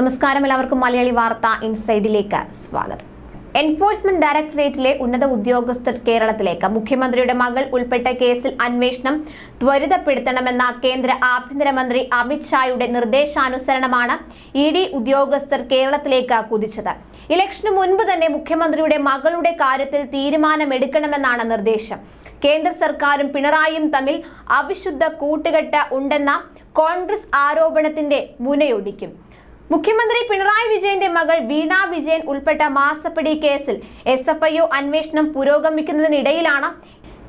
നമസ്കാരം എല്ലാവർക്കും മലയാളി വാർത്ത ഇൻസൈഡിലേക്ക് സ്വാഗതം. എൻഫോഴ്സ്മെന്റ് ഡയറക്ടറേറ്റിലെ ഉന്നത ഉദ്യോഗസ്ഥർ കേരളത്തിലേക്ക് മുഖ്യമന്ത്രിയുടെ മകൾ ഉൾപ്പെട്ട കേസിൽ അന്വേഷണം ത്വരിതപ്പെടുത്തണമെന്ന കേന്ദ്ര ആഭ്യന്തരമന്ത്രി അമിത് ഷായുടെ നിർദ്ദേശാനുസരണമാണ് ഇ ഡി ഉദ്യോഗസ്ഥർ കേരളത്തിലേക്ക് കുതിച്ചത്. ഇലക്ഷന് മുൻപ് തന്നെ മുഖ്യമന്ത്രിയുടെ മകളുടെ കാര്യത്തിൽ തീരുമാനമെടുക്കണമെന്നാണ് നിർദ്ദേശം. കേന്ദ്ര സർക്കാരും പിണറായിയും തമ്മിൽ അവിശുദ്ധ കൂട്ടുകെട്ട് ഉണ്ടെന്ന കോൺഗ്രസ് ആരോപണത്തിന്റെ മുനയൊടിക്കും. മുഖ്യമന്ത്രി പിണറായി വിജയന്റെ മകൾ വീണ വിജയൻ ഉൾപ്പെട്ട മാസപ്പടി കേസിൽ എസ് എഫ് ഐ ഒ അന്വേഷണം പുരോഗമിക്കുന്നതിനിടയിലാണ്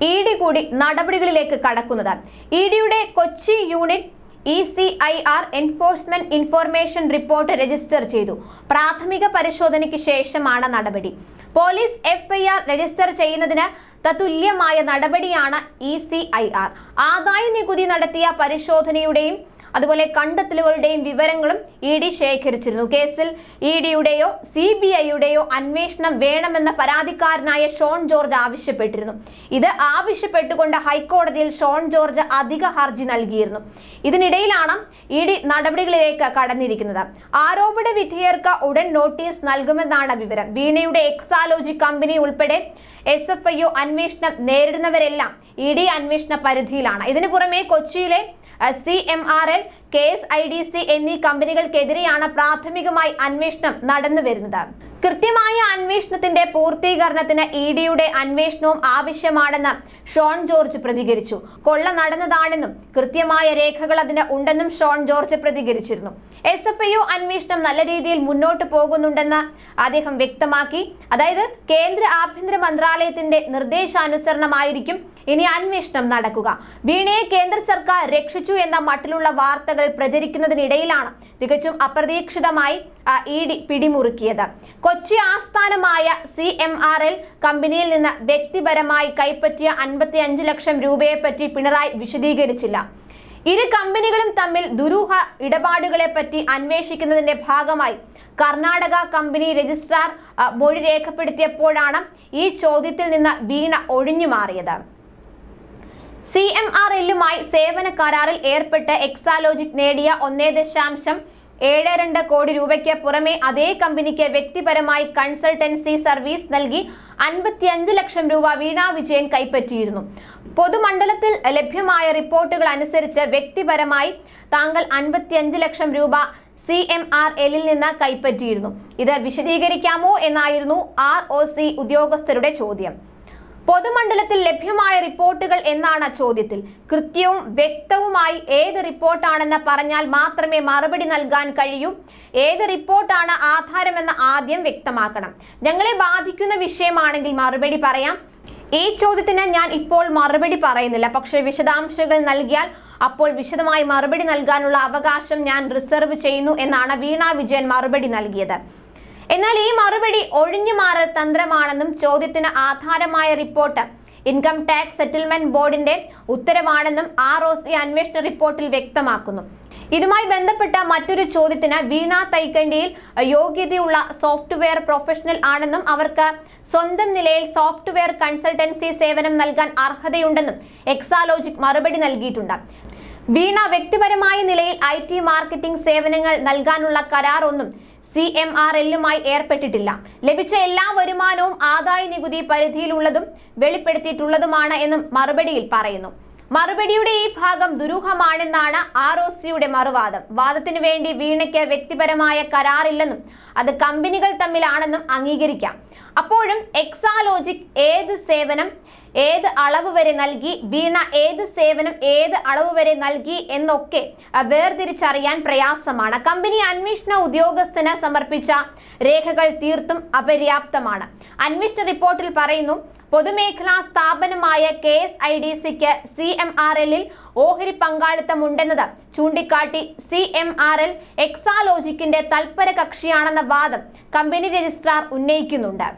ഇ ഡി കൂടി നടപടികളിലേക്ക് കടക്കുന്നത്. ഇ ഡിയുടെ Kochi unit E C I R enforcement information report register ചെയ്തു. പ്രാഥമിക പരിശോധനയ്ക്ക് ശേഷമാണ് നടപടി. പോലീസ് എഫ്ഐആർ രജിസ്റ്റർ ചെയ്യുന്നതിന് തത്തുല്യമായ നടപടിയാണ് ഇ സി ഐ ആർ. ആദായ നികുതി നടത്തിയ പരിശോധനയുടെയും അതുപോലെ കണ്ടെത്തലുകളുടെയും വിവരങ്ങളും ഇ ഡി ശേഖരിച്ചിരുന്നു. കേസിൽ ഇ ഡിയുടെയോ സി ബി ഐയുടെയോ അന്വേഷണം വേണമെന്ന പരാതിക്കാരനായ ഷോൺ ജോർജ് ആവശ്യപ്പെട്ടിരുന്നു. ഇത് ആവശ്യപ്പെട്ടുകൊണ്ട് ഹൈക്കോടതിയിൽ ഷോൺ ജോർജ് അധിക ഹർജി നൽകിയിരുന്നു. ഇതിനിടയിലാണ് ഇ ഡി നടപടികളിലേക്ക് കടന്നിരിക്കുന്നത്. ആരോപണ വിധേയർക്ക് ഉടൻ നോട്ടീസ് നൽകുമെന്നാണ് വിവരം. വീണയുടെ എക്സാലോജി കമ്പനി ഉൾപ്പെടെ എസ് എഫ് ഐ ഒ അന്വേഷണം നേരിടുന്നവരെല്ലാം ഇ ഡി അന്വേഷണ പരിധിയിലാണ്. ഇതിനു പുറമെ കൊച്ചിയിലെ C M R L K S I D C എന്നീ കമ്പനികൾക്കെതിരെയാണ് പ്രാഥമികമായി അന്വേഷണം നടന്നു വരുന്നത്. കൃത്യമായ അന്വേഷണത്തിന്റെ പൂർത്തീകരണത്തിന് ഇ ഡിയുടെ അന്വേഷണവും ആവശ്യമാണെന്ന് ഷോൺ ജോർജ് പ്രതികരിച്ചു. കൊള്ള നടന്നതാണെന്നും കൃത്യമായ രേഖകൾ അതിന് ഉണ്ടെന്നും ഷോൺ ജോർജ് പ്രതികരിച്ചിരുന്നു. എസ് എഫ് ഐ അന്വേഷണം നല്ല രീതിയിൽ മുന്നോട്ട് പോകുന്നുണ്ടെന്ന് അദ്ദേഹം വ്യക്തമാക്കി. അതായത് കേന്ദ്ര ആഭ്യന്തര മന്ത്രാലയത്തിന്റെ നിർദ്ദേശാനുസരണമായിരിക്കും ഇനി അന്വേഷണം നടക്കുക. വീണയെ കേന്ദ്ര സർക്കാർ രക്ഷിച്ചു എന്ന മട്ടിലുള്ള വാർത്തകൾ പ്രചരിക്കുന്നതിനിടയിലാണ് തികച്ചും അപ്രതീക്ഷിതമായി ഇ ഡി പിടിമുറുക്കിയത്. കൊച്ചി ആസ്ഥാനമായ സി എം ആർ എൽ കമ്പനിയിൽ നിന്ന് വ്യക്തിപരമായി കൈപ്പറ്റിയ അൻപത്തി അഞ്ച് ലക്ഷം രൂപയെ പറ്റി പിണറായി വിശദീകരിച്ചില്ല. ഇരു കമ്പനികളും തമ്മിൽ ദുരൂഹ ഇടപാടുകളെ പറ്റി അന്വേഷിക്കുന്നതിന്റെ ഭാഗമായി കർണാടക കമ്പനി രജിസ്ട്രാർ മൊഴി രേഖപ്പെടുത്തിയപ്പോഴാണ് ഈ ചോദ്യത്തിൽ നിന്ന് വീണ ഒഴിഞ്ഞു മാറിയത്. സി എം ആർ എല്ലുമായി സേവന കരാറിൽ ഏർപ്പെട്ട് എക്സാലോജിക് നേടിയ ഒന്നേ ദശാംശം ഏഴ് രണ്ട് കോടി രൂപയ്ക്ക് പുറമെ അതേ കമ്പനിക്ക് വ്യക്തിപരമായി കൺസൾട്ടൻസി സർവീസ് നൽകി അൻപത്തിയഞ്ച് ലക്ഷം രൂപ വീണ വിജയൻ കൈപ്പറ്റിയിരുന്നു. പൊതുമണ്ഡലത്തിൽ ലഭ്യമായ റിപ്പോർട്ടുകൾ അനുസരിച്ച് വ്യക്തിപരമായി താങ്കൾ അൻപത്തിയഞ്ച് ലക്ഷം രൂപ സി എം ആർ എല്ലിൽ നിന്ന് കൈപ്പറ്റിയിരുന്നു. ഇത് വിശദീകരിക്കാമോ എന്നായിരുന്നു ആർ ഒ സി ഉദ്യോഗസ്ഥരുടെ ചോദ്യം. പൊതുമണ്ഡലത്തിൽ ലഭ്യമായ റിപ്പോർട്ടുകൾ എന്നാണ് ചോദ്യത്തിൽ. കൃത്യവും വ്യക്തവുമായി ഏത് റിപ്പോർട്ടാണെന്ന് പറഞ്ഞാൽ മാത്രമേ മറുപടി നൽകാൻ കഴിയൂ. ഏത് റിപ്പോർട്ടാണ് ആധാരമെന്ന് ആദ്യം വ്യക്തമാക്കണം. ഞങ്ങളെ ബാധിക്കുന്ന വിഷയമാണെങ്കിൽ മറുപടി പറയാം. ഈ ചോദ്യത്തിന് ഞാൻ ഇപ്പോൾ മറുപടി പറയുന്നില്ല. പക്ഷേ വിശദാംശങ്ങൾ നൽകിയാൽ അപ്പോൾ വിശദമായി മറുപടി നൽകാനുള്ള അവകാശം ഞാൻ റിസർവ് ചെയ്യുന്നു എന്നാണ് വീണ വിജയൻ മറുപടി നൽകിയത്. എന്നാൽ ഈ മറുപടി ഒഴിഞ്ഞു മാറൽ തന്ത്രമാണെന്നും ചോദ്യത്തിന് ആധാരമായ റിപ്പോർട്ട്. ഇൻകം ടാക്സ് സെറ്റിൽമെന്റ് ബോർഡിന്റെ ഉത്തരവാണെന്നും ആർ ഒ സി അന്വേഷണ റിപ്പോർട്ടിൽ വ്യക്തമാക്കുന്നു. ഇതുമായി ബന്ധപ്പെട്ട മറ്റൊരു ചോദ്യത്തിന് വീണ തൈക്കണ്ടിയിൽ യോഗ്യതയുള്ള സോഫ്റ്റ്വെയർ പ്രൊഫഷണൽ ആണെന്നും അവർക്ക് സ്വന്തം നിലയിൽ സോഫ്റ്റ്വെയർ കൺസൾട്ടൻസി സേവനം നൽകാൻ അർഹതയുണ്ടെന്നും എക്സാലോജിക് മറുപടി നൽകിയിട്ടുണ്ട്. വീണ വ്യക്തിപരമായ നിലയിൽ ഐ ടി മാർക്കറ്റിംഗ് സേവനങ്ങൾ നൽകാനുള്ള കരാർ ഒന്നും സി എം ആർ എല്ലുമായി ഏർപ്പെട്ടിട്ടില്ല. ലഭിച്ച എല്ലാ വരുമാനവും ആദായ നികുതി പരിധിയിലുള്ളതും വെളിപ്പെടുത്തിയിട്ടുള്ളതുമാണ് എന്നും മറുപടിയിൽ പറയുന്നു. മറുപടിയുടെ ഈ ഭാഗം ദുരൂഹമാണെന്നാണ് ആർ ഒ സിയുടെ മറുവാദം. വാദത്തിനു വേണ്ടി വീണയ്ക്ക് വ്യക്തിപരമായ കരാറില്ലെന്നും അത് കമ്പനികൾ തമ്മിലാണെന്നും അംഗീകരിക്കാം. അപ്പോഴും എക്സാലോജിക് ഏത് സേവനം ഏത് അളവ് വരെ നൽകി വീണ ഏത് സേവനം ഏത് അളവ് വരെ നൽകി എന്നൊക്കെ വേർതിരിച്ചറിയാൻ പ്രയാസമാണ്. കമ്പനി അന്വേഷണ ഉദ്യോഗസ്ഥന് സമർപ്പിച്ച രേഖകൾ തീർത്തും അപര്യാപ്തമാണ്. അന്വേഷണ റിപ്പോർട്ടിൽ പറയുന്നു പൊതുമേഖലാ സ്ഥാപനമായ കെ എസ് ഐ ഡി സിക്ക് സി എം ആർ എല്ലിൽ ഓഹരി പങ്കാളിത്തമുണ്ടെന്നത് ചൂണ്ടിക്കാട്ടി സി എം ആർ എൽ എക്സാലോജിക്കിന്റെ തൽപര കക്ഷിയാണെന്ന വാദം കമ്പനി രജിസ്ട്രാർ ഉന്നയിക്കുന്നുണ്ട്.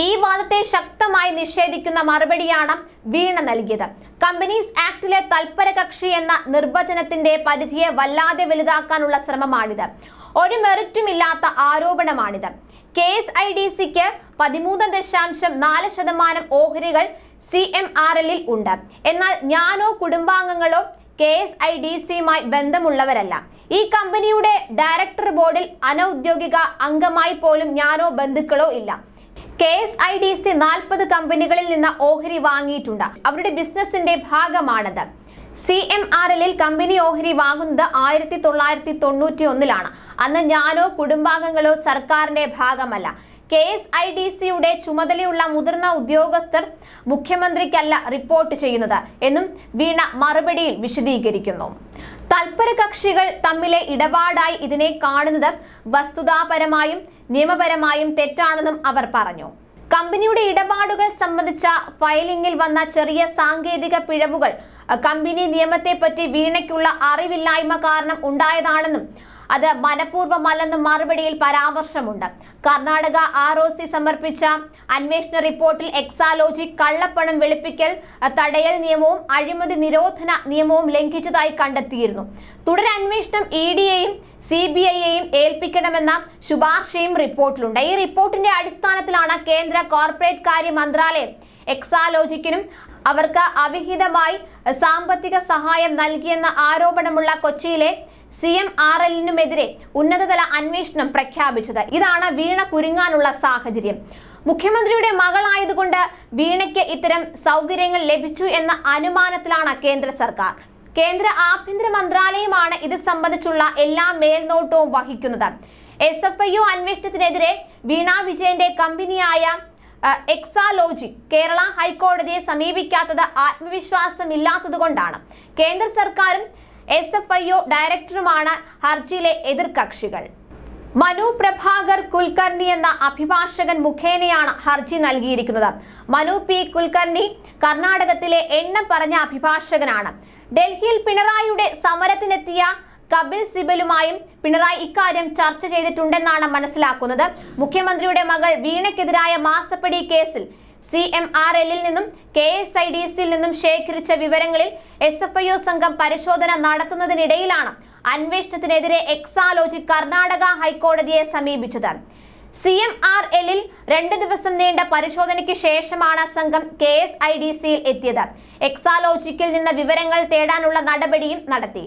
ഈ വാദത്തെ ശക്തമായി നിഷേധിക്കുന്ന മറുപടിയാണ് വീണ നൽകിയത്. കമ്പനീസ് ആക്ടിലെ തൽപര കക്ഷി എന്ന നിർവചനത്തിന്റെ പരിധിയെ വല്ലാതെ വലുതാക്കാനുള്ള ശ്രമമാണിത്. ഒരു മെറിറ്റുമില്ലാത്ത ആരോപണമാണിത്. കെ എസ് ഐ ഡി സിക്ക് പതിമൂന്ന് ദശാംശം നാല് ശതമാനം ഓഹരികൾ സി എം ആർ എല്ലിൽ ഉണ്ട്. എന്നാൽ ഞാനോ കുടുംബാംഗങ്ങളോ കെ എസ് ഐ ഡി സിയുമായി ബന്ധമുള്ളവരല്ല. ഈ കമ്പനിയുടെ ഡയറക്ടർ ബോർഡിൽ അനൗദ്യോഗിക അംഗമായി പോലും ഞാനോ ബന്ധുക്കളോ ഇല്ല. K S I D C നാൽപ്പത് കമ്പനികളിൽ നിന്ന് ഓഹരി വാങ്ങിയിട്ടുണ്ട്. അവരുടെ ബിസിനസിന്റെ ഭാഗമാണത്. സി എം ആർ എല്ലിൽ കമ്പനി ഓഹരി വാങ്ങുന്നത് ആയിരത്തി തൊള്ളായിരത്തി തൊണ്ണൂറ്റി ഒന്നിലാണ് അന്ന് ഞാനോ കുടുംബാംഗങ്ങളോ സർക്കാരിന്റെ ഭാഗമല്ല. കെ എസ് ഐ ഡി സിയുടെ ചുമതലയുള്ള മുതിർന്ന ഉദ്യോഗസ്ഥർ മുഖ്യമന്ത്രിക്കല്ല റിപ്പോർട്ട് ചെയ്യുന്നത് എന്നും വീണ മറുപടിയിൽ വിശദീകരിക്കുന്നു. തൽപര കക്ഷികൾ തമ്മിലെ ഇടപാടായി ഇതിനെ കാണുന്നത് വസ്തുതാപരമായും നിയമപരമായും തെറ്റാണെന്നും അവർ പറഞ്ഞു. കമ്പനിയുടെ ഇടപാടുകൾ സംബന്ധിച്ച ഫയലിംഗിൽ വന്ന ചെറിയ സാങ്കേതിക പിഴവുകൾ കമ്പനി നിയമത്തെപ്പറ്റി വീണയ്ക്കുള്ള അറിവില്ലായ്മ കാരണം ഉണ്ടായതാണെന്നും അത് മനഃപൂർവമല്ലെന്നും മറുപടിയിൽ പരാമർശമുണ്ട്. കർണാടക ആർ ഒ സി സമർപ്പിച്ച അന്വേഷണ റിപ്പോർട്ടിൽ എക്സാലോജി കള്ളപ്പണം വെളുപ്പിക്കൽ തടയൽ നിയമവും അഴിമതി നിരോധന നിയമവും ലംഘിച്ചതായി കണ്ടെത്തിയിരുന്നു. തുടരന്വേഷണം ഇ ഡിയെയും സി ബി ഐയെയും ഏൽപ്പിക്കണമെന്ന ശുപാർശയും റിപ്പോർട്ടിലുണ്ട്. ഈ റിപ്പോർട്ടിന്റെ അടിസ്ഥാനത്തിലാണ് കേന്ദ്ര കോർപ്പറേറ്റ് കാര്യ മന്ത്രാലയം എക്സാലോജിക്കിനും അവർക്ക് അവിഹിതമായി സാമ്പത്തിക സഹായം നൽകിയെന്ന ആരോപണമുള്ള കൊച്ചിയിലെ സി എം ആർ എല്ലിനുമെതിരെ ഉന്നതതല അന്വേഷണം പ്രഖ്യാപിച്ചത്. ഇതാണ് വീണ കുരുങ്ങാനുള്ള സാഹചര്യം. മുഖ്യമന്ത്രിയുടെ മകളായതുകൊണ്ട് വീണയ്ക്ക് ഇത്തരം സൗകര്യങ്ങൾ ലഭിച്ചു എന്ന അനുമാനത്തിലാണ് കേന്ദ്ര സർക്കാർ. കേന്ദ്ര ആഭ്യന്തര മന്ത്രാലയമാണ് ഇത് സംബന്ധിച്ചുള്ള എല്ലാ മേൽനോട്ടവും വഹിക്കുന്നത്. എസ് എഫ് ഐ ഒ അന്വേഷണത്തിനെതിരെ വീണ വിജയന്റെ കമ്പനിയായ എക്സാലോജി കേരള ഹൈക്കോടതിയെ സമീപിക്കാത്തത് ആത്മവിശ്വാസമില്ലാത്തതുകൊണ്ടാണ്. കേന്ദ്ര സർക്കാരും എസ് എഫ് ഐ ഒ ഡയറക്ടറുമാണ് ഹർജിയിലെ എതിർകക്ഷികൾ. മനു പ്രഭാകർ കുൽക്കർണി എന്ന അഭിഭാഷകൻ മുഖേനയാണ് ഹർജി നൽകിയിരിക്കുന്നത്. മനു പി കുൽക്കർണി കർണാടകത്തിലെ എണ്ണം പറഞ്ഞ അഭിഭാഷകനാണ്. ഡൽഹിയിൽ പിണറായിയുടെ സമരത്തിനെത്തിയ കപിൽ സിബലുമായും പിണറായി ഇക്കാര്യം ചർച്ച ചെയ്തിട്ടുണ്ടെന്നാണ് മനസ്സിലാക്കുന്നത്. മുഖ്യമന്ത്രിയുടെ മകൾ വീണയ്ക്കെതിരായ മാസപ്പടി കേസിൽ സി എം ആർ എല്ലിൽ നിന്നും കെ എസ് ഐ ഡി സിയിൽ നിന്നും ശേഖരിച്ച വിവരങ്ങളിൽ എസ് എഫ് ഐ ഒ സംഘം പരിശോധന നടത്തുന്നതിനിടയിലാണ് അന്വേഷണത്തിനെതിരെ എക്സാലോജി കർണാടക ഹൈക്കോടതിയെ സമീപിച്ചത്. സി എം ആർ എല്ലിൽ രണ്ട് ദിവസം നീണ്ട പരിശോധനയ്ക്ക് ശേഷമാണ് സംഘം കെ എസ് ഐ ഡി സിയിൽ എത്തിയത്. എക്സാലോജിക്കിൽ നിന്ന് വിവരങ്ങൾ തേടാനുള്ള നടപടിയും നടത്തി.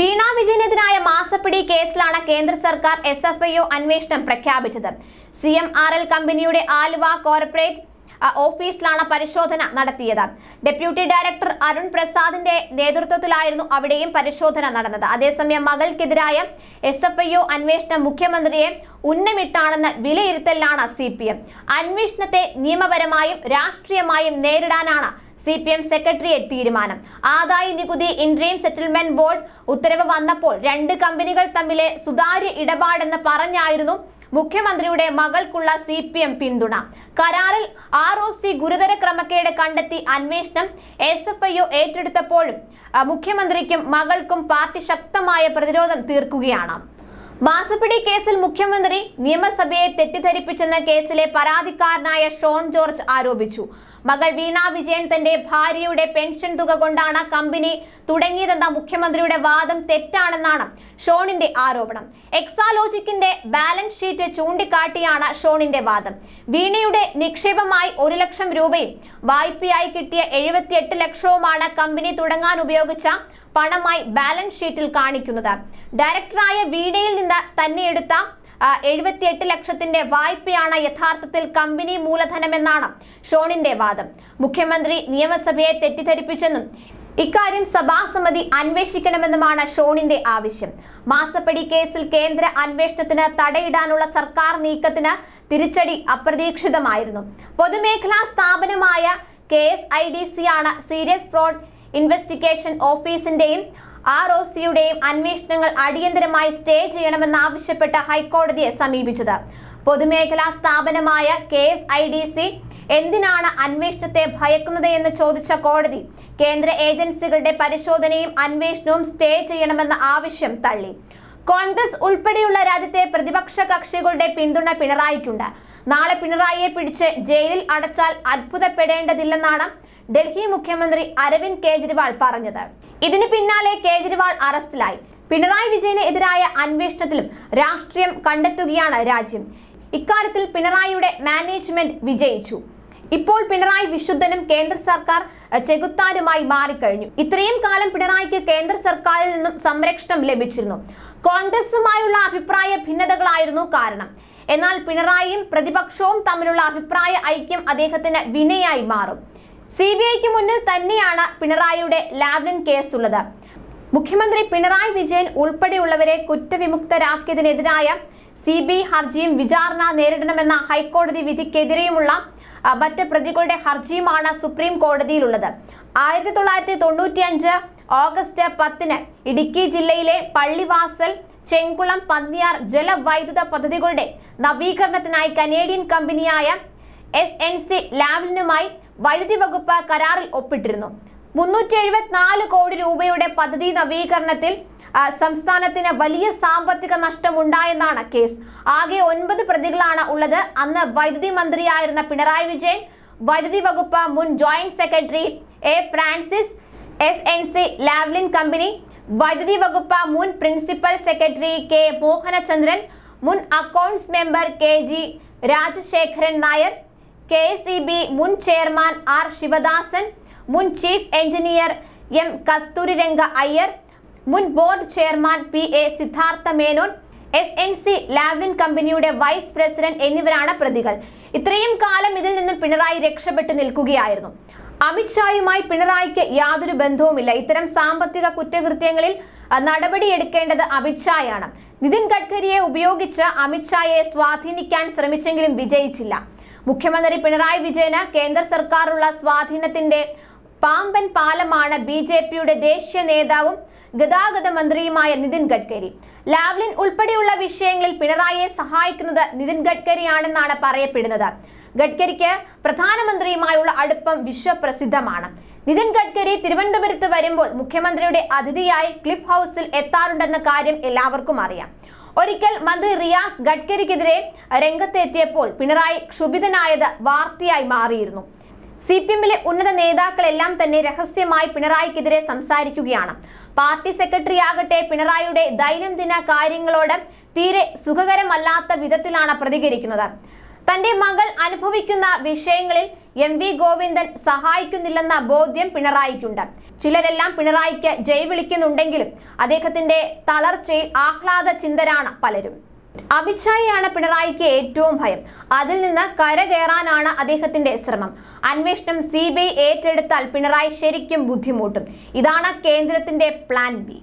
വീണ വിജയനെതിരായ മാസപ്പിടി കേസിലാണ് കേന്ദ്ര സർക്കാർ എസ് എഫ് ഐ ഒ അന്വേഷണം പ്രഖ്യാപിച്ചത്. സി എം ആർ എൽ കമ്പനിയുടെ ആലുവ കോർപ്പറേറ്റ് ഓഫീസിലാണ് പരിശോധന നടത്തിയത്. ഡെപ്യൂട്ടി ഡയറക്ടർ അരുൺ പ്രസാദിന്റെ നേതൃത്വത്തിലായിരുന്നു അവിടെയും പരിശോധന നടന്നത്. അതേസമയം മകൾക്കെതിരായ എസ് എഫ് ഐ ഒ അന്വേഷണം മുഖ്യമന്ത്രിയെ ഉന്നമിട്ടാണെന്ന് വിലയിരുത്തലാണ് സി പി എം. അന്വേഷണത്തെ നിയമപരമായും രാഷ്ട്രീയമായും നേരിടാനാണ് സി പി എം സെക്രട്ടേറിയറ്റ് തീരുമാനം. ആദായ നികുതി ഇൻട്രീം സെറ്റിൽമെന്റ് ബോർഡ് ഉത്തരവ് വന്നപ്പോൾ രണ്ട് കമ്പനികൾ തമ്മിലെ സുതാര്യ ഇടപാടെന്ന് പറഞ്ഞായിരുന്നു മുഖ്യമന്ത്രിയുടെ മകൾക്കുള്ള സി പി എം പിന്തുണ. കരാറിൽ ആർ ഒ സി ഗുരുതര ക്രമക്കേട് കണ്ടെത്തി അന്വേഷണം എസ് എഫ് ഐ ഒ ഏറ്റെടുത്തപ്പോഴും മുഖ്യമന്ത്രിക്കും മകൾക്കും പാർട്ടി ശക്തമായ പ്രതിരോധം തീർക്കുകയാണ്. മാസപ്പിടി കേസിൽ മുഖ്യമന്ത്രി നിയമസഭയെ തെറ്റിദ്ധരിപ്പിച്ചെന്ന കേസിലെ പരാതിക്കാരനായ ഷോൺ ജോർജ് ആരോപിച്ചു. മകൾ വീണ വിജയൻ തന്റെ ഭാര്യയുടെ പെൻഷൻ തുക കൊണ്ടാണ് കമ്പനി തുടങ്ങിയതെന്ന മുഖ്യമന്ത്രിയുടെ വാദം തെറ്റാണെന്നാണ് ഷോണിന്റെ ആരോപണം. എക്സാലോജിക്കിന്റെ ബാലൻസ് ഷീറ്റ് ചൂണ്ടിക്കാട്ടിയാണ് ഷോണിന്റെ വാദം. വീണയുടെ നിക്ഷേപമായി ഒരു ലക്ഷം രൂപയും വായ്പയായി കിട്ടിയ എഴുപത്തിയെട്ട് ലക്ഷവുമാണ് കമ്പനി തുടങ്ങാൻ ഉപയോഗിച്ച പണമായി ബാലൻസ് ഷീറ്റിൽ കാണിക്കുന്നത്. ഡയറക്ടറായ വീണയിൽ നിന്ന് തന്നെ എടുത്ത ആ, എഴുപത്തിയെട്ട് ലക്ഷത്തിന്റെ വായ്പയാണ് യഥാർത്ഥത്തിൽ കമ്പനി മൂലധനമെന്നാണ് ഷോണിന്റെ വാദം. മുഖ്യമന്ത്രി നിയമസഭയെ തെറ്റിദ്ധരിപ്പിച്ചെന്നും ഇക്കാര്യം സഭാസമിതി അന്വേഷിക്കണമെന്നുമാണ് ഷോണിന്റെ ആവശ്യം. മാസപ്പടി കേസിൽ കേന്ദ്ര അന്വേഷണത്തിന് തടയിടാനുള്ള സർക്കാർ നീക്കത്തിന് തിരിച്ചടി അപ്രതീക്ഷിതമായിരുന്നു. പൊതുമേഖലാ സ്ഥാപനമായ K S I D C ആണ് സീരിയസ് ഫ്രോഡ് ഇൻവെസ്റ്റിഗേഷൻ ഓഫീസിന്റെയും ആർ ഒ സിയുടെയും അന്വേഷണങ്ങൾ അടിയന്തരമായി സ്റ്റേ ചെയ്യണമെന്നാവശ്യപ്പെട്ട് ഹൈക്കോടതിയെ സമീപിച്ചത്. പൊതുമേഖലാ സ്ഥാപനമായ K S I D C എന്തിനാണ് അന്വേഷണത്തെ ഭയക്കുന്നത് എന്ന് ചോദിച്ച കോടതി കേന്ദ്ര ഏജൻസികളുടെ പരിശോധനയും അന്വേഷണവും സ്റ്റേ ചെയ്യണമെന്ന ആവശ്യം തള്ളി. കോൺഗ്രസ് ഉൾപ്പെടെയുള്ള രാജ്യത്തെ പ്രതിപക്ഷ കക്ഷികളുടെ പിന്തുണ പിണറായിക്കുണ്ട്. നാളെ പിണറായിയെ പിടിച്ച് ജയിലിൽ അടച്ചാൽ അത്ഭുതപ്പെടേണ്ടതില്ലെന്നാണ് ഡൽഹി മുഖ്യമന്ത്രി അരവിന്ദ് കെജ്രിവാൾ പറഞ്ഞത്. ഇതിന് പിന്നാലെ കേജ്രിവാൾ അറസ്റ്റിലായി. പിണറായി വിജയന് എതിരായ അന്വേഷണത്തിലും രാഷ്ട്രീയം കണ്ടെത്തുകയാണ് രാജ്യം. ഇക്കാര്യത്തിൽ പിണറായിയുടെ മാനേജ്മെന്റ് വിജയിച്ചു. ഇപ്പോൾ പിണറായി വിശുദ്ധനും കേന്ദ്ര സർക്കാർ ചെകുത്താനുമായി മാറിക്കഴിഞ്ഞു. ഇത്രയും കാലം പിണറായിക്ക് കേന്ദ്ര സർക്കാരിൽ നിന്നും സംരക്ഷണം ലഭിച്ചിരുന്നു. കോൺഗ്രസുമായുള്ള അഭിപ്രായ ഭിന്നതകളായിരുന്നു കാരണം. എന്നാൽ പിണറായിയും പ്രതിപക്ഷവും തമ്മിലുള്ള അഭിപ്രായ ഐക്യം അദ്ദേഹത്തിന് വിനയായി മാറും. സി ബി ഐക്ക് മുന്നിൽ തന്നെയാണ് പിണറായിയുടെ ലാവ്ലിൻ കേസുള്ളത്. മുഖ്യമന്ത്രി പിണറായി വിജയൻ ഉൾപ്പെടെയുള്ളവരെ കുറ്റവിമുക്തരാക്കിയതിനെതിരായ സി ബി ഐ ഹർജിയും വിചാരണ നേരിടണമെന്ന ഹൈക്കോടതി വിധിക്കെതിരെയുമുള്ള മറ്റ് പ്രതികളുടെ ഹർജിയുമാണ് സുപ്രീം കോടതിയിലുള്ളത്. ആയിരത്തി തൊള്ളായിരത്തി തൊണ്ണൂറ്റി അഞ്ച് ഓഗസ്റ്റ് പത്തിന് ഇടുക്കി ജില്ലയിലെ പള്ളിവാസൽ ചെങ്കുളം പന്നിയാർ ജലവൈദ്യുത പദ്ധതികളുടെ നവീകരണത്തിനായി കനേഡിയൻ കമ്പനിയായ എസ് എൻ സി ലാവലിനുമായി വൈദ്യുതി വകുപ്പ് കരാറിൽ ഒപ്പിട്ടിരുന്നു. മുന്നൂറ്റി എഴുപത്തിനാല് കോടി രൂപയുടെ പദ്ധതി നവീകരണത്തിൽ സംസ്ഥാനത്തിന് വലിയ സാമ്പത്തിക നഷ്ടമുണ്ടായെന്നാണ് കേസ്. ആകെ ഒൻപത് പ്രതികളാണ് ഉള്ളത്. അന്ന് വൈദ്യുതി മന്ത്രിയായിരുന്ന പിണറായി വിജയൻ വൈദ്യുതി വകുപ്പ് മുൻ joint secretary A Francis S N C Lavalin company വൈദ്യുതി വകുപ്പ് മുൻ പ്രിൻസിപ്പൽ സെക്രട്ടറി കെ മോഹനചന്ദ്രൻ മുൻ accounts member K G Rajasekharan Nair K മുൻ ചെയർമാൻ ആർ ശിവദാസൻ മുൻ chief engineer M Kasturiranga Iyer മുൻ board chairman P A Siddhartha Menon S N C Lavalin കമ്പനിയുടെ vice president എന്നിവരാണ് പ്രതികൾ. ഇത്രയും കാലം ഇതിൽ നിന്നും പിണറായി രക്ഷപ്പെട്ടു നിൽക്കുകയായിരുന്നു. അമിത്ഷായുമായി പിണറായിക്ക് യാതൊരു ബന്ധവുമില്ല. ഇത്തരം സാമ്പത്തിക കുറ്റകൃത്യങ്ങളിൽ നടപടിയെടുക്കേണ്ടത് അമിത്ഷായാണ് നിതിൻ ഗഡ്കരിയെ ഉപയോഗിച്ച് അമിത്ഷായെ സ്വാധീനിക്കാൻ ശ്രമിച്ചെങ്കിലും വിജയിച്ചില്ല. മുഖ്യമന്ത്രി പിണറായി വിജയന് കേന്ദ്ര സർക്കാരുള്ള സ്വാധീനത്തിന്റെ പാമ്പൻ പാലമാണ് ബി ജെ പിയുടെ ദേശീയ നേതാവും ഗതാഗത മന്ത്രിയുമായ നിതിൻ ഗഡ്കരി. ലാവ്ലിൻ ഉൾപ്പെടെയുള്ള വിഷയങ്ങളിൽ പിണറായിയെ സഹായിക്കുന്നത് നിതിൻ ഗഡ്കരിയാണെന്നാണ് പറയപ്പെടുന്നത്. ഗഡ്കരിക്ക് പ്രധാനമന്ത്രിയുമായുള്ള അടുപ്പം വിശ്വപ്രസിദ്ധമാണ്. നിതിൻ ഗഡ്കരി തിരുവനന്തപുരത്ത് വരുമ്പോൾ മുഖ്യമന്ത്രിയുടെ അതിഥിയായി ക്ലിഫ് ഹൗസിൽ എത്താറുണ്ടെന്ന കാര്യം എല്ലാവർക്കും അറിയാം. ഒരിക്കൽ മന്ത്രി റിയാസ് ഗഡ്കരിക്കെതിരെ രംഗത്തെത്തിയപ്പോൾ പിണറായി ക്ഷുഭിതനായത് വാർത്തയായി മാറിയിരുന്നു. സി പി എമ്മിലെ ഉന്നത നേതാക്കളെല്ലാം തന്നെ രഹസ്യമായി പിണറായിക്കെതിരെ സംസാരിക്കുകയാണ്. പാർട്ടി സെക്രട്ടറി ആകട്ടെ പിണറായിയുടെ ദൈനംദിന കാര്യങ്ങളോട് തീരെ സുഖകരമല്ലാത്ത വിധത്തിലാണ് പ്രതികരിക്കുന്നത്. തന്റെ മകൾ അനുഭവിക്കുന്ന വിഷയങ്ങളിൽ എം വി ഗോവിന്ദൻ സഹായിക്കുന്നില്ലെന്ന ബോധ്യം പിണറായിക്കുണ്ട്. ചിലരെല്ലാം പിണറായിക്ക് ജയ് വിളിക്കുന്നുണ്ടെങ്കിലും അദ്ദേഹത്തിന്റെ തളർച്ചയിൽ ആഹ്ലാദ ചിന്തരാണ് പലരും. അമിത്ഷായെയാണ് പിണറായിക്ക് ഏറ്റവും ഭയം. അതിൽ നിന്ന് കരകയറാനാണ് അദ്ദേഹത്തിന്റെ ശ്രമം. അന്വേഷണം സി ബി ഐ ഏറ്റെടുത്താൽ പിണറായി ശരിക്കും ബുദ്ധിമുട്ടും. ഇതാണ് കേന്ദ്രത്തിന്റെ പ്ലാൻ ബി.